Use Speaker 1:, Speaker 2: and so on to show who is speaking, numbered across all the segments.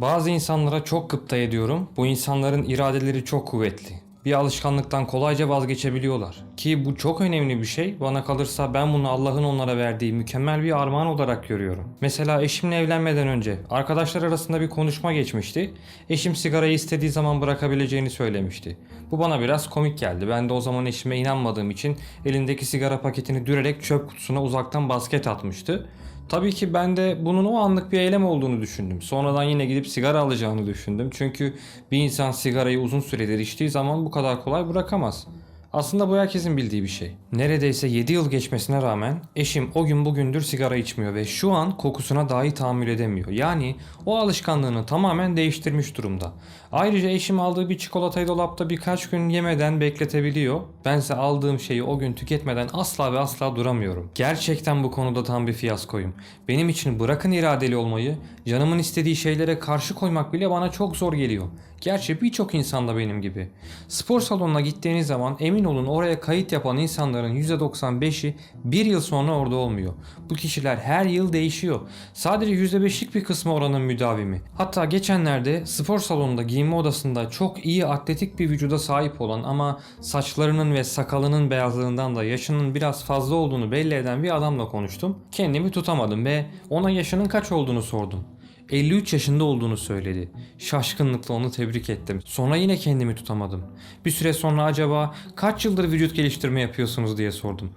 Speaker 1: Bazı insanlara çok gıpta ediyorum. Bu insanların iradeleri çok kuvvetli. Bir alışkanlıktan kolayca vazgeçebiliyorlar. Ki bu çok önemli bir şey. Bana kalırsa ben bunu Allah'ın onlara verdiği mükemmel bir armağan olarak görüyorum. Mesela eşimle evlenmeden önce arkadaşlar arasında bir konuşma geçmişti. Eşim sigarayı istediği zaman bırakabileceğini söylemişti. Bu bana biraz komik geldi. Ben de o zaman eşime inanmadığım için elindeki sigara paketini dürerek çöp kutusuna uzaktan basket atmıştı. Tabii ki ben de bunun o anlık bir eylem olduğunu düşündüm. Sonradan yine gidip sigara alacağını düşündüm. Çünkü bir insan sigarayı uzun süredir içtiği zaman bu kadar kolay bırakamaz. Aslında bu herkesin bildiği bir şey. Neredeyse 7 yıl geçmesine rağmen eşim o gün bugündür sigara içmiyor ve şu an kokusuna dahi tahammül edemiyor. Yani o alışkanlığını tamamen değiştirmiş durumda. Ayrıca eşim aldığı bir çikolatayı dolapta birkaç gün yemeden bekletebiliyor. Bense aldığım şeyi o gün tüketmeden asla ve asla duramıyorum. Gerçekten bu konuda tam bir fiyaskoyum. Benim için bırakın iradeli olmayı, canımın istediği şeylere karşı koymak bile bana çok zor geliyor. Gerçi birçok insan da benim gibi. Spor salonuna gittiğiniz zaman emin olun oraya kayıt yapan insanların %95'i bir yıl sonra orada olmuyor. Bu kişiler her yıl değişiyor. Sadece %5'lik bir kısmı oranın müdavimi. Hatta geçenlerde spor salonunda giyinme odasında çok iyi atletik bir vücuda sahip olan ama saçlarının ve sakalının beyazlığından da yaşının biraz fazla olduğunu belli eden bir adamla konuştum. Kendimi tutamadım ve ona yaşının kaç olduğunu sordum. 53 yaşında olduğunu söyledi. Şaşkınlıkla onu tebrik ettim. Sonra yine kendimi tutamadım. Bir süre sonra acaba kaç yıldır vücut geliştirme yapıyorsunuz diye sordum.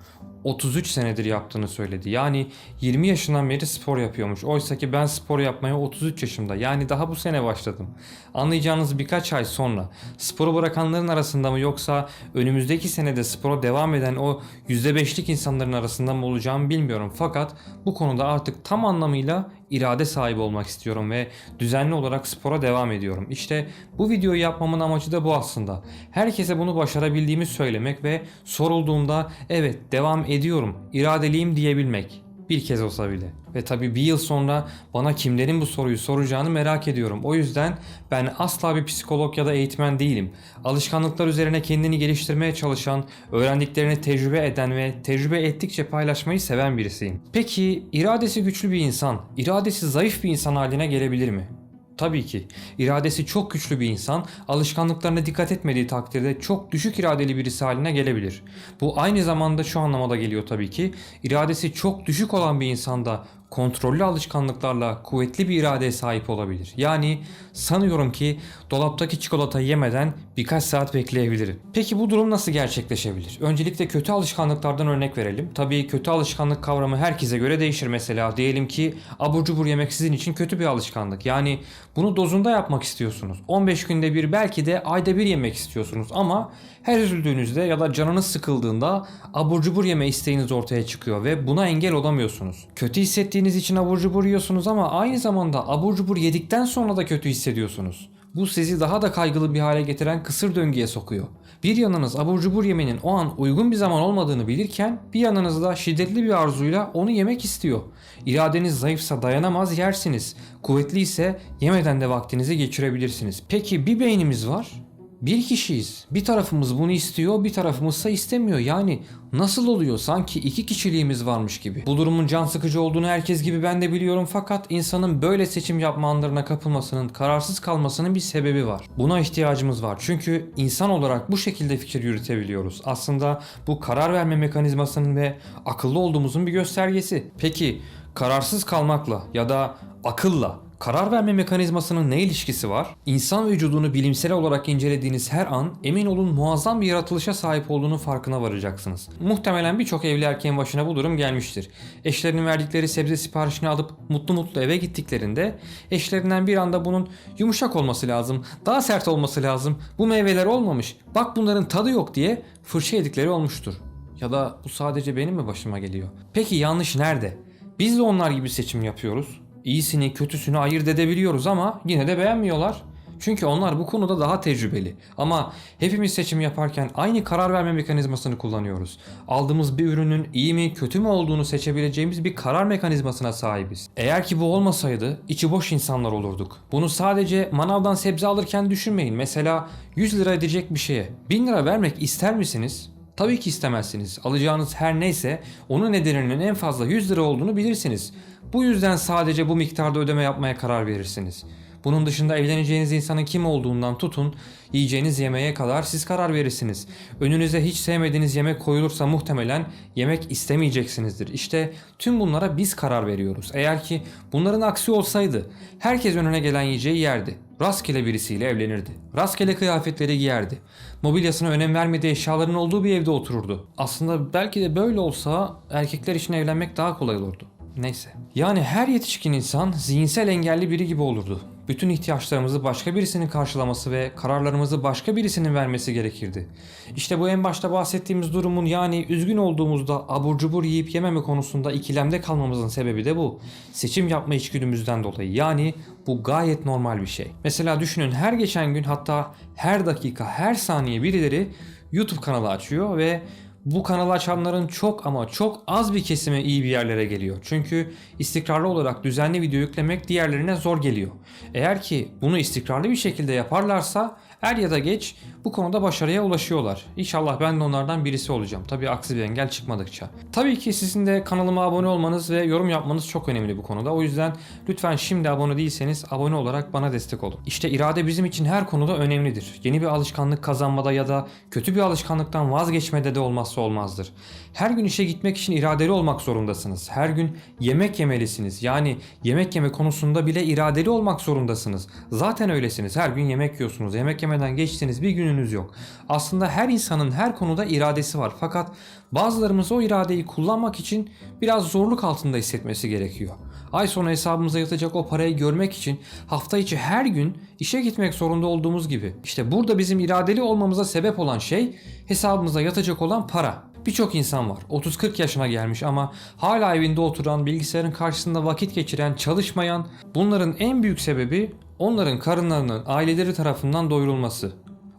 Speaker 1: 33 senedir yaptığını söyledi. Yani 20 yaşından beri spor yapıyormuş. Oysa ki ben spor yapmaya 33 yaşımda. Yani daha bu sene başladım. Anlayacağınız birkaç ay sonra sporu bırakanların arasında mı yoksa önümüzdeki senede spora devam eden o %5'lik insanların arasında mı olacağımı bilmiyorum. Fakat bu konuda artık tam anlamıyla irade sahibi olmak istiyorum ve düzenli olarak spora devam ediyorum. İşte bu videoyu yapmamın amacı da bu aslında. Herkese bunu başarabildiğimi söylemek ve sorulduğunda evet devam ediyorum, iradeliyim diyebilmek. Bir kez olsa bile. Ve tabi bir yıl sonra bana kimlerin bu soruyu soracağını merak ediyorum. O yüzden ben asla bir psikolog ya da eğitmen değilim. Alışkanlıklar üzerine kendini geliştirmeye çalışan, öğrendiklerini tecrübe eden ve tecrübe ettikçe paylaşmayı seven birisiyim. Peki iradesi güçlü bir insan, iradesi zayıf bir insan haline gelebilir mi? Tabii ki. İradesi çok güçlü bir insan alışkanlıklarına dikkat etmediği takdirde çok düşük iradeli birisi haline gelebilir. Bu aynı zamanda şu anlamada geliyor tabii ki. İradesi çok düşük olan bir insanda kontrollü alışkanlıklarla kuvvetli bir iradeye sahip olabilir. Yani sanıyorum ki dolaptaki çikolatayı yemeden birkaç saat bekleyebilirim. Peki bu durum nasıl gerçekleşebilir? Öncelikle kötü alışkanlıklardan örnek verelim. Tabii kötü alışkanlık kavramı herkese göre değişir mesela. Diyelim ki abur cubur yemek sizin için kötü bir alışkanlık. Yani bunu dozunda yapmak istiyorsunuz. 15 günde bir belki de ayda bir yemek istiyorsunuz ama her üzüldüğünüzde ya da canınız sıkıldığında abur cubur yeme isteğiniz ortaya çıkıyor ve buna engel olamıyorsunuz. Kötü hissettiğiniz için abur cubur yiyorsunuz ama aynı zamanda abur cubur yedikten sonra da kötü hissediyorsunuz. Bu sizi daha da kaygılı bir hale getiren kısır döngüye sokuyor. Bir yanınız abur cubur yemenin o an uygun bir zaman olmadığını bilirken bir yanınız da şiddetli bir arzuyla onu yemek istiyor. İradeniz zayıfsa dayanamaz yersiniz. Kuvvetli ise yemeden de vaktinizi geçirebilirsiniz. Peki bir beynimiz var bir kişiyiz. Bir tarafımız bunu istiyor, bir tarafımızsa istemiyor. Yani nasıl oluyor? Sanki iki kişiliğimiz varmış gibi. Bu durumun can sıkıcı olduğunu herkes gibi ben de biliyorum fakat insanın böyle seçim yapma anlarına kapılmasının, kararsız kalmasının bir sebebi var. Buna ihtiyacımız var. Çünkü insan olarak bu şekilde fikir yürütebiliyoruz. Aslında bu karar verme mekanizmasının ve akıllı olduğumuzun bir göstergesi. Peki kararsız kalmakla ya da akılla Karar verme mekanizmasının ne ilişkisi var? İnsan vücudunu bilimsel olarak incelediğiniz her an emin olun muazzam bir yaratılışa sahip olduğunun farkına varacaksınız. Muhtemelen birçok evli erkeğin başına bu durum gelmiştir. Eşlerinin verdikleri sebze siparişini alıp mutlu mutlu eve gittiklerinde eşlerinden bir anda bunun yumuşak olması lazım, daha sert olması lazım, bu meyveler olmamış, bak bunların tadı yok diye fırça yedikleri olmuştur. Ya da bu sadece benim mi başıma geliyor? Peki yanlış nerede? Biz de onlar gibi seçim yapıyoruz. İyisini kötüsünü ayırt edebiliyoruz ama yine de beğenmiyorlar. Çünkü onlar bu konuda daha tecrübeli. Ama hepimiz seçim yaparken aynı karar verme mekanizmasını kullanıyoruz. Aldığımız bir ürünün iyi mi kötü mü olduğunu seçebileceğimiz bir karar mekanizmasına sahibiz. Eğer ki bu olmasaydı içi boş insanlar olurduk. Bunu sadece manavdan sebze alırken düşünmeyin. Mesela 100 lira edecek bir şeye 1000 lira vermek ister misiniz? Tabii ki istemezsiniz. Alacağınız her neyse onun nedeninin en fazla 100 lira olduğunu bilirsiniz. Bu yüzden sadece bu miktarda ödeme yapmaya karar verirsiniz. Bunun dışında evleneceğiniz insanın kim olduğundan tutun, yiyeceğiniz yemeğe kadar siz karar verirsiniz. Önünüze hiç sevmediğiniz yemek koyulursa muhtemelen yemek istemeyeceksinizdir. İşte tüm bunlara biz karar veriyoruz. Eğer ki bunların aksi olsaydı herkes önüne gelen yiyeceği yerdi. Rastgele birisiyle evlenirdi. Rastgele kıyafetleri giyerdi. Mobilyasına önem vermediği eşyaların olduğu bir evde otururdu. Aslında belki de böyle olsa erkekler için evlenmek daha kolay olurdu. Neyse. Yani her yetişkin insan zihinsel engelli biri gibi olurdu. Bütün ihtiyaçlarımızı başka birisinin karşılaması ve kararlarımızı başka birisinin vermesi gerekirdi. İşte bu en başta bahsettiğimiz durumun yani üzgün olduğumuzda abur cubur yiyip yememe konusunda ikilemde kalmamızın sebebi de bu. Seçim yapma içgüdümüzden dolayı. Yani bu gayet normal bir şey. Mesela düşünün her geçen gün hatta her dakika her saniye birileri YouTube kanalı açıyor ve bu kanalı açanların çok ama çok az bir kesimi iyi bir yerlere geliyor. Çünkü istikrarlı olarak düzenli video yüklemek diğerlerine zor geliyor. Eğer ki bunu istikrarlı bir şekilde yaparlarsa er ya da geç bu konuda başarıya ulaşıyorlar. İnşallah ben de onlardan birisi olacağım. Tabii aksi bir engel çıkmadıkça. Tabii ki sizin de kanalıma abone olmanız ve yorum yapmanız çok önemli bu konuda. O yüzden lütfen şimdi abone değilseniz abone olarak bana destek olun. İşte irade bizim için her konuda önemlidir. Yeni bir alışkanlık kazanmada ya da kötü bir alışkanlıktan vazgeçmede de olmazsa olmazdır. Her gün işe gitmek için iradeli olmak zorundasınız. Her gün yemek yemelisiniz. Yani yemek yeme konusunda bile iradeli olmak zorundasınız. Zaten öylesiniz. Her gün yemek yiyorsunuz. Yemek yemeden geçtiğiniz bir gününüz yok. Aslında her insanın her konuda iradesi var. Fakat bazılarımız o iradeyi kullanmak için biraz zorluk altında hissetmesi gerekiyor. Ay sonu hesabımıza yatacak o parayı görmek için hafta içi her gün işe gitmek zorunda olduğumuz gibi. İşte burada bizim iradeli olmamıza sebep olan şey hesabımıza yatacak olan para. Birçok insan var. 30-40 yaşına gelmiş ama hala evinde oturan, bilgisayarın karşısında vakit geçiren, çalışmayan. Bunların en büyük sebebi onların karınlarının aileleri tarafından doyurulması.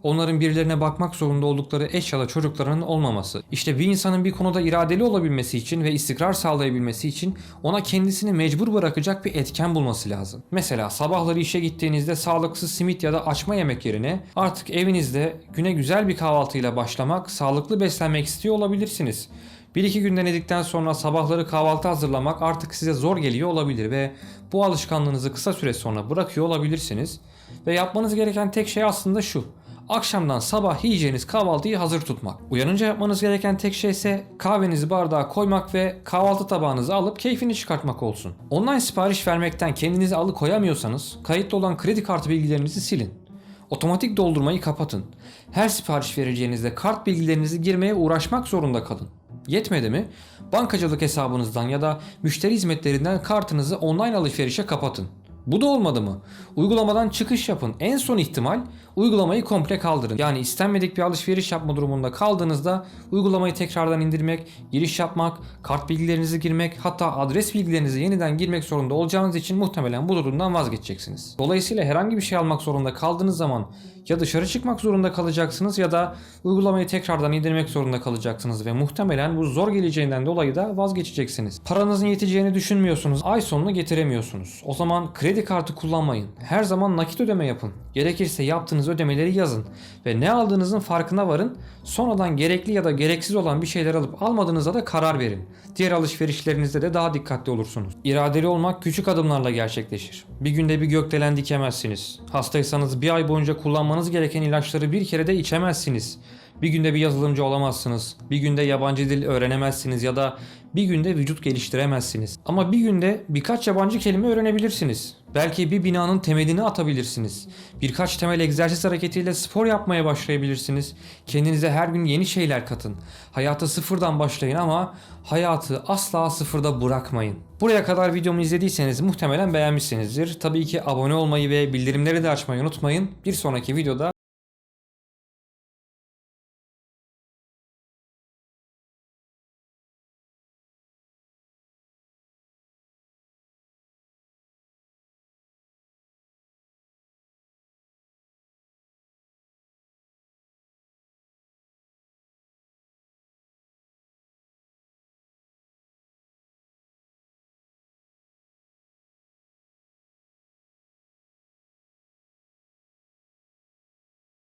Speaker 1: Onların birilerine bakmak zorunda oldukları eş ya da çocuklarının olmaması. İşte bir insanın bir konuda iradeli olabilmesi için ve istikrar sağlayabilmesi için ona kendisini mecbur bırakacak bir etken bulması lazım. Mesela sabahları işe gittiğinizde sağlıksız simit ya da açma yemek yerine artık evinizde güne güzel bir kahvaltıyla başlamak, sağlıklı beslenmek istiyor olabilirsiniz. Bir iki gün denedikten sonra sabahları kahvaltı hazırlamak artık size zor geliyor olabilir ve bu alışkanlığınızı kısa süre sonra bırakıyor olabilirsiniz. Ve yapmanız gereken tek şey aslında şu. Akşamdan sabah yiyeceğiniz kahvaltıyı hazır tutmak. Uyanınca yapmanız gereken tek şey ise kahvenizi bardağa koymak ve kahvaltı tabağınızı alıp keyfini çıkartmak olsun. Online sipariş vermekten kendinizi alıkoyamıyorsanız kayıtlı olan kredi kartı bilgilerinizi silin. Otomatik doldurmayı kapatın. Her sipariş vereceğinizde kart bilgilerinizi girmeye uğraşmak zorunda kalın. Yetmedi mi? Bankacılık hesabınızdan ya da müşteri hizmetlerinden kartınızı online alışverişe kapatın. Bu da olmadı mı? Uygulamadan çıkış yapın. En son ihtimal uygulamayı komple kaldırın. Yani istenmedik bir alışveriş yapma durumunda kaldığınızda uygulamayı tekrardan indirmek, giriş yapmak, kart bilgilerinizi girmek, hatta adres bilgilerinizi yeniden girmek zorunda olacağınız için muhtemelen bu durumdan vazgeçeceksiniz. Dolayısıyla herhangi bir şey almak zorunda kaldığınız zaman ya dışarı çıkmak zorunda kalacaksınız ya da uygulamayı tekrardan indirmek zorunda kalacaksınız ve muhtemelen bu zor geleceğinden dolayı da vazgeçeceksiniz. Paranızın yeteceğini düşünmüyorsunuz, ay sonunu getiremiyorsunuz. O zaman kredi kartı kullanmayın. Her zaman nakit ödeme yapın. Gerekirse yaptığınız ödemeleri yazın ve ne aldığınızın farkına varın. Sonradan gerekli ya da gereksiz olan bir şeyler alıp almadığınıza da karar verin. Diğer alışverişlerinizde de daha dikkatli olursunuz. İradeli olmak küçük adımlarla gerçekleşir. Bir günde bir gökdelen dikemezsiniz. Hastaysanız bir ay boyunca kullanmanız gereken ilaçları bir kere de içemezsiniz. Bir günde bir yazılımcı olamazsınız. Bir günde yabancı dil öğrenemezsiniz ya da bir günde vücut geliştiremezsiniz. Ama bir günde birkaç yabancı kelime öğrenebilirsiniz. Belki bir binanın temelini atabilirsiniz. Birkaç temel egzersiz hareketiyle spor yapmaya başlayabilirsiniz. Kendinize her gün yeni şeyler katın. Hayata sıfırdan başlayın ama hayatı asla sıfırda bırakmayın. Buraya kadar videomu izlediyseniz muhtemelen beğenmişsinizdir. Tabii ki abone olmayı ve bildirimleri de açmayı unutmayın. Bir sonraki videoda